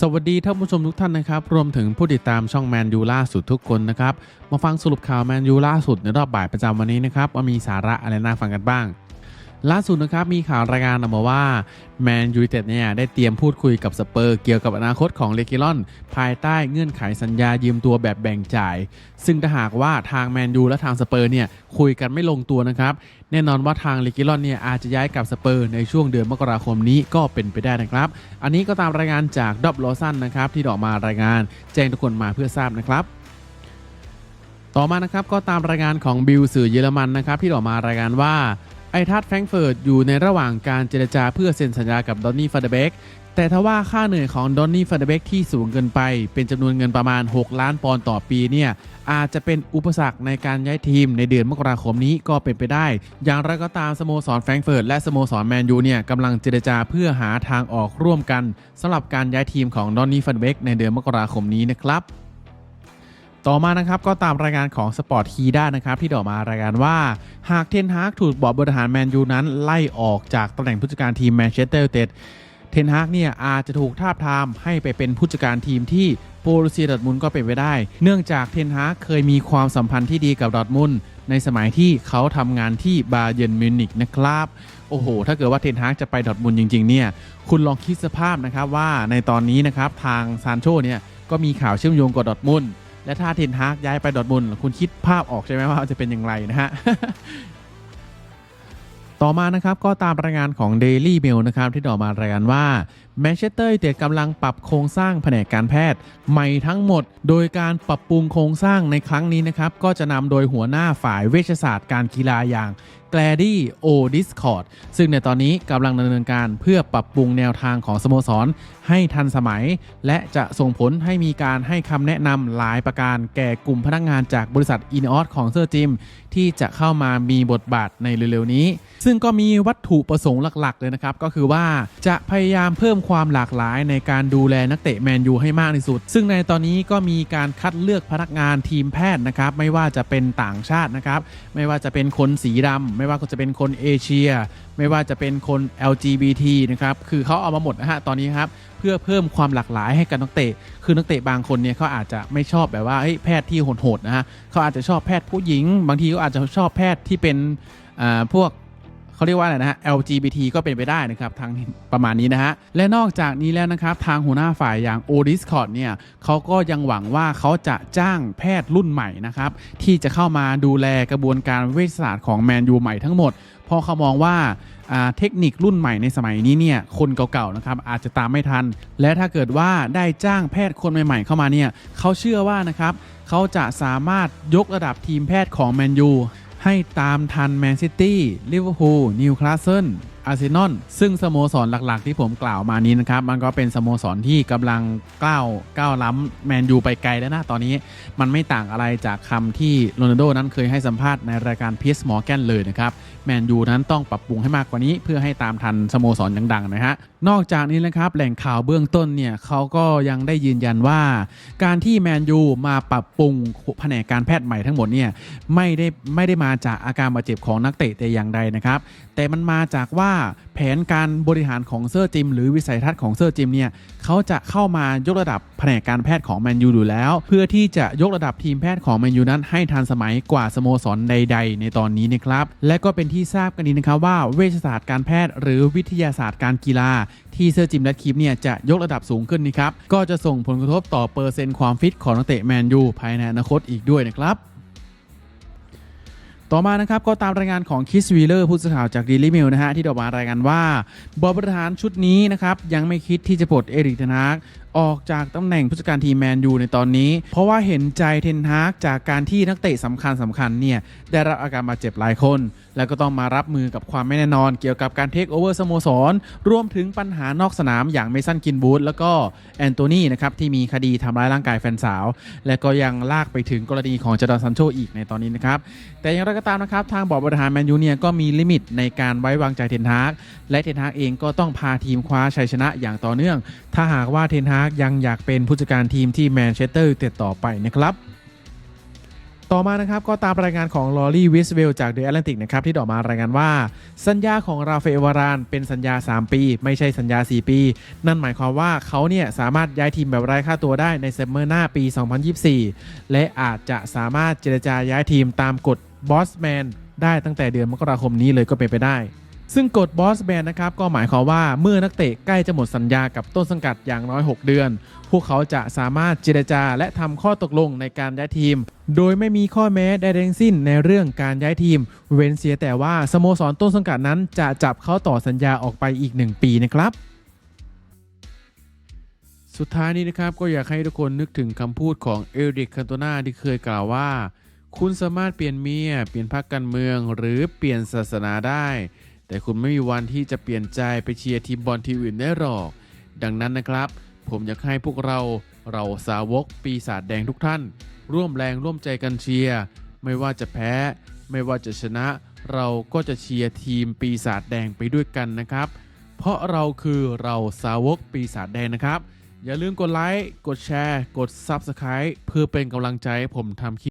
สวัสดีท่านผู้ชมทุกท่านนะครับ รวมถึงผู้ติดตามช่องแมนยูล่าสุดทุกคนนะครับ มาฟังสรุปข่าวแมนยูล่าสุดในรอบบ่ายประจำวันนี้นะครับ ว่ามีสาระอะไรน่าฟังกันบ้าง ล่าสุดนะครับมีข่าวรายงานออกมาว่าแมนยู i เต็ดเนี่ยได้เตรียมพูดคุยกับสเปอร์เกี่ยวกับอนาคตของเลกิลอน ภายใต้เงื่อนไขสัญญายืมตัวแบบแบ่งจ่าย ซึ่งถ้าหากว่าทางแมนยูและทางสเปอร์เนี่ยคุยกันไม่ลงตัวนะครับ แน่นอนว่าทางเลกิลอนเนี่ยอาจจะย้ายกับสเปอร์ในช่วงเดือนมกราคมนี้ก็เป็นไปได้นะครับ อันนี้ก็ตามรายงานจากดอบลอสันนะครับที่ออกมารายงาน แจ้งทุกคนมาเพื่อทราบนะครับต่อมานะครับก็ตามรายงานของบิลสื่อเยอรมันนะครับที่ออกมารายงานว่า ไอทัดแฟรงเฟิร์ตอยู่ในระหว่างการเจรจาเพื่อเซ็นสัญญากับดอนนี่ฟาเดเบกแต่ถ้าว่าค่าเหนื่อยของดอนนี่ฟาเดเบกที่สูงเกินไป เป็นจำนวนเงินประมาณ 6 ล้านปอนด์ต่อปีเนี่ยอาจจะเป็นอุปสรรคในการย้ายทีมในเดือนมกราคมนี้ก็เป็นไปได้ อย่างไรก็ตามสโมสรแฟรงเฟิร์ตและสโมสรแมนยูเนี่ยกำลังเจรจาเพื่อหาทางออกร่วมกันสำหรับการย้ายทีมของดอนนี่ฟาเดเบกในเดือนมกราคมนี้นะครับ ต่อมานะครับก็ตามรายงานของสปอร์ตฮีด้านะครับที่ออกมารายงานว่า หากเทนฮากถูกบอร์ดบริหารแมนยูนั้นไล่ออกจากตำแหน่งผู้จัดการทีมแมนเชสเตอร์ยูไนเต็ดเทนฮากเนี่ยอาจจะถูกทาบทามให้ไปเป็นผู้จัดการทีมที่โบรูเซียดอทมุนก็เป็นไปได้ เนื่องจากเทนฮากเคยมีความสัมพันธ์ที่ดีกับดอทมุนในสมัยที่เขาทำงานที่บาเยนมิวนิกนะครับ โอ้โห ถ้าเกิดว่าเทนฮากจะไปดอทมุนจริง ๆ เนี่ย คุณลองคิดสภาพนะครับว่าในตอนนี้นะครับทางซานโชเนี่ยก็มีข่าวเชื่อมโยงกับดอทมุน และถ้าเทนฮากย้ายไปดอทมุนคุณคิดภาพออกใช่ไหมว่าจะเป็นอย่างไรนะฮะต่อมานะครับก็ตามรายงานของ Daily Mail นะครับที่ออกมารายงานว่าแมนเชสเตอร์ยูไนเต็ดกำลังปรับโครงสร้างแผนกการแพทย์ ใหม่ทั้งหมด โดยการปรับปรุงโครงสร้างในครั้งนี้นะครับ ก็จะนำโดยหัวหน้าฝ่ายเวชศาสตร์การกีฬาอย่าง g l a d y O Discord ซึ่งในตอนนี้กำลังดำเนินการเพื่อปรับปรุงแนวทางของสโมสร ให้ทันสมัย และจะส่งผลให้มีการให้คำแนะนำหลายประการแก่กลุ่มพนักงานจากบริษัทอินออสของเซอร์จิม ที่จะเข้ามามีบทบาทในเร็วๆนี้ ซึ่งก็มีวัตถุประสงค์หลักๆ เลยนะครับ ก็คือว่าจะพยายามเพิ่มความหลากหลายในการดูแลนักเตะแมนยูให้มากที่สุด ซึ่งในตอนนี้ก็มีการคัดเลือกพนักงานทีมแพทย์นะครับ ไม่ว่าจะเป็นต่างชาตินะครับ ไม่ว่าจะเป็นคนสีดำไม่ว่าจะเป็นคนเอเชีย ไม่ว่าจะเป็นคน LGBT นะครับ คือเขาเอามาหมดนะฮะตอนนี้ครับเพื่อเพิ่มความหลากหลายให้กับนักเตะ คือนักเตะบางคนเนี่ยเขาอาจจะไม่ชอบแบบว่าแพทย์ที่โหดๆนะฮะเขาอาจจะชอบแพทย์ผู้หญิง บางทีก็อาจจะชอบแพทย์ที่เป็นอ่าพวก เขาเรียกว่าอะไรนะฮะ LGBT ก็เป็นไปได้นะครับทางประมาณนี้นะฮะ และนอกจากนี้แล้วนะครับทางหัวหน้าฝ่ายอย่าง o d i s c o r d เนี่ยเขาก็ยังหวังว่าเขาจะจ้างแพทย์รุ่นใหม่นะครับที่จะเข้ามาดูแลกระบวนการเวชศาสตร์ของแมนยูใหม่ทั้งหมดเพราะเขามองว่าเทคนิครุ่นใหม่ในสมัยนี้เนี่ยคนเก่าๆนะครับอาจจะตามไม่ทัน และถ้าเกิดว่าได้จ้างแพทย์คนใหม่ๆเข้ามาเนี่ยเขาเชื่อว่านะครับเขาจะสามารถยกระดับทีมแพทย์ของแมนยู ให้ตามทันแมนซิตี้ลิเวอร์พูลนิวคาสเซิล อาร์เซนอลซึ่งสโมสรหลักๆ ที่ผมกล่าวมานี้นะครับ มันก็เป็นสโมสรที่กำลังก้าวก้าวล้ำแมนยูไปไกลแล้วนะ ตอนนี้มันไม่ต่างอะไรจากคำที่โรนัลโดนั้นเคยให้สัมภาษณ์ในรายการพีสมอร์แกนเลยนะครับ แมนยูนั้นต้องปรับปรุงให้มากกว่านี้เพื่อให้ตามทันสโมสรดังๆนะฮะนอกจากนี้นะครับแหล่งข่าวเบื้องต้นเนี่ยเขาก็ยังได้ยืนยันว่า การที่แมนยูมาปรับปรุงแผนกการแพทย์ใหม่ทั้งหมดเนี่ยไม่ได้ไม่ได้มาจากอาการบาดเจ็บของนักเตะแต่อย่างใดนะครับแต่มันมาจากว่าแผนการบริหารของเซอร์จิม หรือวิสัยทัศน์ของเซอร์จิมเนี่ยเขาจะเข้ามายกระดับแผนกการแพทย์ของแมนยูอยู่แล้ว เพื่อที่จะยกระดับทีมแพทย์ของแมนยูนั้นให้ทันสมัยกว่าสโมสรใด ๆ ในตอนนี้นะครับ และก็เป็นที่ทราบกันดีนะครับว่าเวชศาสตร์การแพทย์ หรือวิทยาศาสตร์การกีฬาที่เซอร์จิมและคิปเนี่ยจะยกระดับสูงขึ้นนะครับก็จะส่งผลกระทบต่อเปอร์เซ็นต์ความฟิตของนักเตะแมนยูภายในอนาคตอีกด้วยนะครับ ต่อมานะครับก็ตามรายงานของคิสวีเลอร์ผู้สื่อข่าวจากดีลิมิลนะฮะที่ออกมารายงานว่าบอร์ดบริหารชุดนี้นะครับยังไม่คิดที่จะปลดเอริกธนาก ออกจากตำแหน่งผู้จัดการทีมแมนยูในตอนนี้ เพราะว่าเห็นใจเทนฮากจากการที่นักเตะสำคัญสำคัญเนี่ยได้รับอาการบาดเจ็บหลายคน แล้วก็ต้องมารับมือกับความไม่แน่นอน เกี่ยวกับการเทคโอเวอร์สโมสร รวมถึงปัญหานอกสนามอย่างเมสันกินบูธแล้วก็แอนโทนีนะครับที่มีคดีทำร้ายร่างกายแฟนสาว และก็ยังลากไปถึงกรณีของจดอนซันโชอีกในตอนนี้นะครับแต่อย่างไรก็ตามนะครับทางบอร์ดบริหารแมนยูเนี่ยก็มีลิมิตในการไว้วางใจเทนฮากและเทนฮากเองก็ต้องพาทีมคว้าชัยชนะอย่างต่อเนื่อง ถ้าหากว่าเทนฮากยังอยากเป็นผู้จัดการทีมที่แมนเชสเตอร์ยูไนเต็ดต่อไปนะครับต่อมานะครับก็ตามรายงานของลอรี่วิสเวลจากเดอะแอตแลนติกนะครับที่ออกมารายงานว่า สัญญาของราเอลวารานเป็นสัญญา 3 ปี ไม่ใช่สัญญา 4 ปี นั่นหมายความว่าเขาเนี่ยสามารถย้ายทีมแบบไร้ค่าตัวได้ในเซมเมอร์หน้าปี 2024 และอาจจะสามารถเจรจาย้ายทีมตามกฎบอสแมนได้ตั้งแต่เดือนมกราคมนี้เลยก็เป็นไปได้ ซึ่งกฎบอสแมนนะครับก็หมายความว่าเมื่อนักเตะใกล้จะหมดสัญญากับต้นสังกัดอย่างน้อย 6 เดือน พวกเขาจะสามารถเจรจาและทำข้อตกลงในการย้ายทีม โดยไม่มีข้อแม้ใดๆทั้งสิ้นในเรื่องการย้ายทีม เว้นเสียแต่ว่าสโมสรต้นสังกัดนั้นจะจับเขาต่อสัญญาออกไปอีก 1 ปีนะครับ สุดท้ายนี้นะครับก็อยากให้ทุกคนนึกถึงคำพูดของเอริกคันโตนาที่เคยกล่าวว่า คุณสามารถเปลี่ยนเมียเปลี่ยนพรรคการเมือง หรือเปลี่ยนศาสนาได้ แต่คุณไม่มีวันที่จะเปลี่ยนใจไปเชียร์ทีมบอลทีมอื่นได้หรอก ดังนั้นนะครับ ผมอยากให้พวกเราเราสาวกปีศาจแดงทุกท่าน ร่วมแรงร่วมใจกันเชียร์ไม่ว่าจะแพ้ ไม่ว่าจะชนะ เราก็จะเชียร์ทีมปีศาจแดงไปด้วยกันนะครับ เพราะเราคือเราสาวกปีศาจแดงนะครับ อย่าลืมกดไลค์กดแชร์ กด Subscribe เพื่อเป็นกำลังใจให้ผมทำคลิป